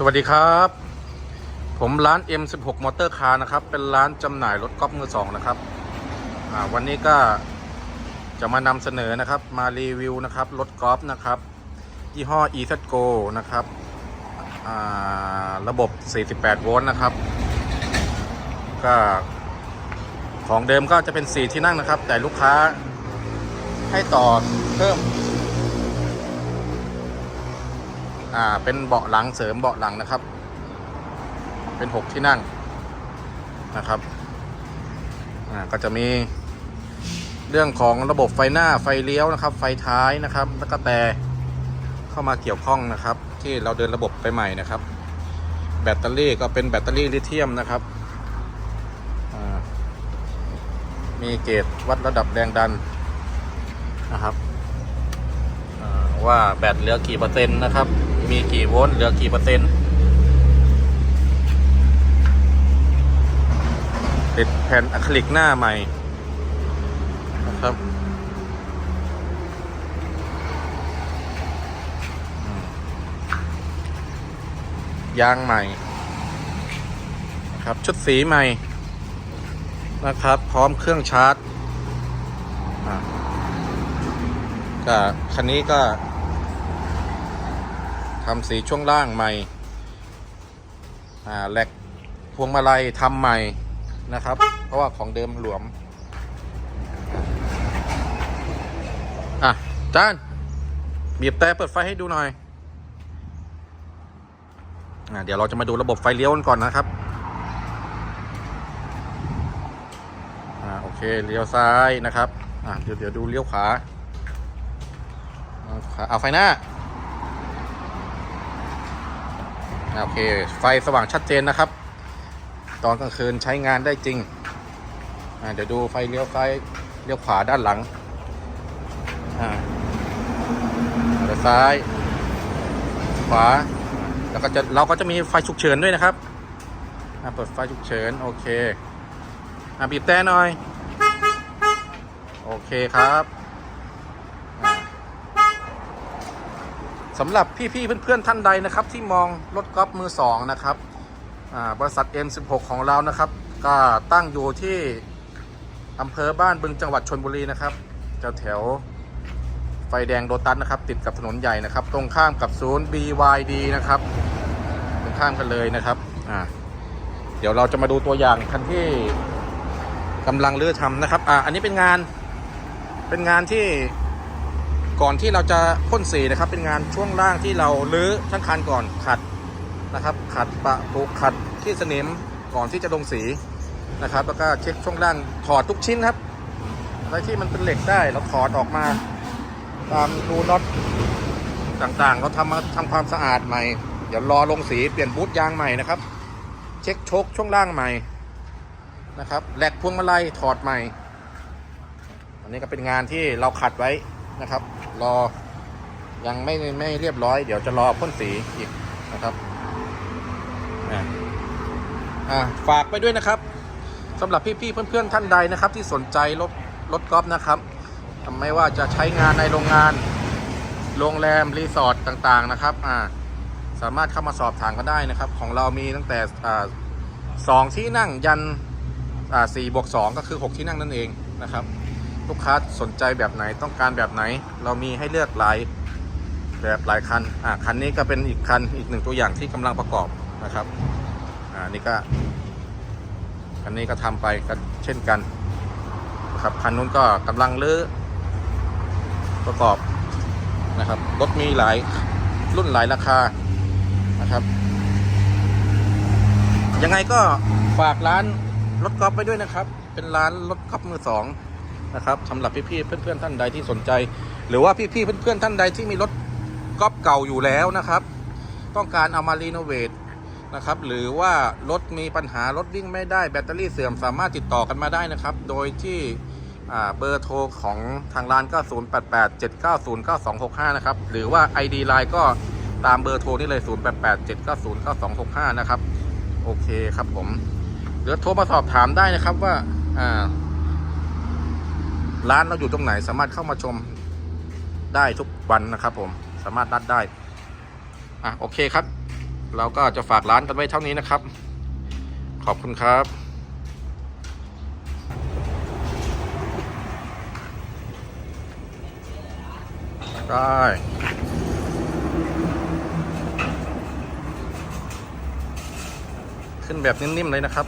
สวัสดีครับ ผมร้าน M16 มอเตอร์คาร์นะครับ เป็นร้านจำหน่ายรถก๊อล์ฟมือสองนะครับวันนี้ก็จะมานำเสนอนะครับ มารีวิวนะครับรถกอล์ฟนะครับยี่ห้อ e z g o นะครับอ่าระบบ 48 โวลต์นะครับ ก็ของเดิมก็จะเป็น 4 ที่นั่งนะครับ แต่ลูกค้าให้ต่อเพิ่ม อ่าเป็นเบาะหลังเสริมเบาะหลังนะครับ เป็นหกที่นั่งนะครับอ่าก็จะมีเรื่องของระบบไฟหน้าไฟเลี้ยวนะครับ ไฟท้ายนะครับ แล้วก็แต่เข้ามาเกี่ยวข้องนะครับ ที่เราเดินระบบไปใหม่นะครับ แบตเตอรี่ก็เป็นแบตเตอรี่ลิเธียมนะครับมีเกจวัดระดับแรงดันนะครับว่าแบตเหลือกี่เปอร์เซ็นต์นะครับ มีกี่โวลต์เหลือกี่เปอร์เซ็นต์ติดแผ่นอะคริลิกหน้าใหม่นะครับยางใหม่นะครับชุดสีใหม่นะครับ พร้อมเครื่องชาร์จอ่าก็คันนี้ก็ ทำสีช่วงล่างใหม่อ่าแหลกพวงมาลัยทำใหม่นะครับ เพราะว่าของเดิมหลวม อะจานบีบแต่เปิดไฟให้ดูหน่อยอ่าเดี๋ยวเราจะมาดูระบบไฟเลี้ยวกันก่อนนะครับอ่าโอเคเลี้ยวซ้ายนะครับอ่าเดี๋ยวเดี๋ยวดูเลี้ยวขวาเอาไฟหน้า โอเค ไฟสว่างชัดเจนนะครับ ตอนกลางคืนใช้งานได้จริง เดี๋ยวดูไฟเลี้ยวซ้ายเลี้ยวขวาด้านหลังเลี้ยวซ้าย ขวา แล้วก็จะเราก็จะมีไฟฉุกเฉินด้วยนะครับเปิดไฟฉุกเฉินโอเคอบีบแต่หน่อย โอเคครับ สำหรับพี่ๆเพื่อนๆท่านใดนะครับ ที่มองรถกอล์ฟมือสองนะครับบริษัท M16 ของเรานะครับก็ตั้งอยู่ที่อำเภอบ้านบึงจังหวัดชนบุรีนะครับแถวแถวไฟแดงโดตัสนะครับ ติดกับถนนใหญ่นะครับ ตรงข้ามกับศูนย์ BYD นะครับ ตรงข้ามกันเลยนะครับอ่าเดี๋ยวเราจะมาดูตัวอย่างคันที่กำลังเลือทำนะครับอ่าอันนี้เป็นงานเป็นงานที่ ก่อนที่เราจะพ่นสีนะครับ เป็นงานช่วงล่างที่เราลื้อทั้งคันก่อนขัดนะครับ ขัดปะปุขัดที่สนิมก่อนที่จะลงสีนะครับ แล้วก็เช็คช่วงล่างถอดทุกชิ้นครับอะไรที่มันเป็นเหล็กได้เราถอดออกมา ตามรูน็อตต่างๆ เราทำมาทำความสะอาดใหม่ เดี๋ยวรอลงสีเปลี่ยนบูทยางใหม่นะครับ เช็คชคช่วงล่างใหม่นะครับแหลกพวงมาลัยถอดใหม่ อันนี้ก็เป็นงานที่เราขัดไว้นะครับ รอ ยังไม่ไม่เรียบร้อย เดี๋ยวจะรอพ่นสีอีกนะครับอะอะฝากไปด้วยนะครับสำหรับพี่ๆเพื่อนๆท่านใดนะครับ ที่สนใจรถรถกอล์ฟนะครับไม่ว่าจะใช้งานในโรงงาน โรงแรม รีสอร์ทต่างๆนะครับอ่าสามารถเข้ามาสอบถามกันได้นะครับ ของเรามีตั้งแต่อ่าสองที่นั่งยันอ่าสี่บวกสองก็คือหกที่นั่งนั่นเองนะครับ ลูกค้าสนใจแบบไหนต้องการแบบไหน เรามีให้เลือกหลายแบบหลายคันอ่าคันนี้ก็เป็นอีกคันอีกหนึ่งตัวอย่างที่กำลังประกอบนะครับอ่านี่ก็คันนี้ก็ทำไปกันเช่นกันนะครับคันนู้นก็กำลังเลื้อประกอบนะครับรถมีหลายรุ่นหลายราคานะครับ ยังไงก็ฝากร้านรถกอล์ฟไปด้วยนะครับ เป็นร้านรถกอล์ฟมือสอง นะครับสำหรับพี่ๆเพื่อนๆท่านใดที่สนใจ หรือว่าพี่ๆเพื่อนๆท่านใดที่มีรถก๊อปเก่าอยู่แล้วนะครับ ต้องการเอามารีโนเวทนะครับหรือว่ารถมีปัญหารถวิ่งไม่ได้แบตเตอรี่เสื่อมสามารถติดต่อกันมาได้นะครับ โดยที่เบอร์โทรของทางร้านก็ 0887909265 นะครับ หรือว่า ID Line ก็ตามเบอร์โทรนี่เลย 0887909265 นะครับ โอเคครับผม หรือโทรมาสอบถามได้นะครับว่า ร้านเราอยู่ตรงไหน สามารถเข้ามาชมได้ทุกวันนะครับ ผมสามารถนัดได้อะโอเคครับ เราก็จะฝากร้านกันไว้เท่านี้นะครับ ขอบคุณครับได้ขึ้นแบบนิ่มๆเลยนะครับ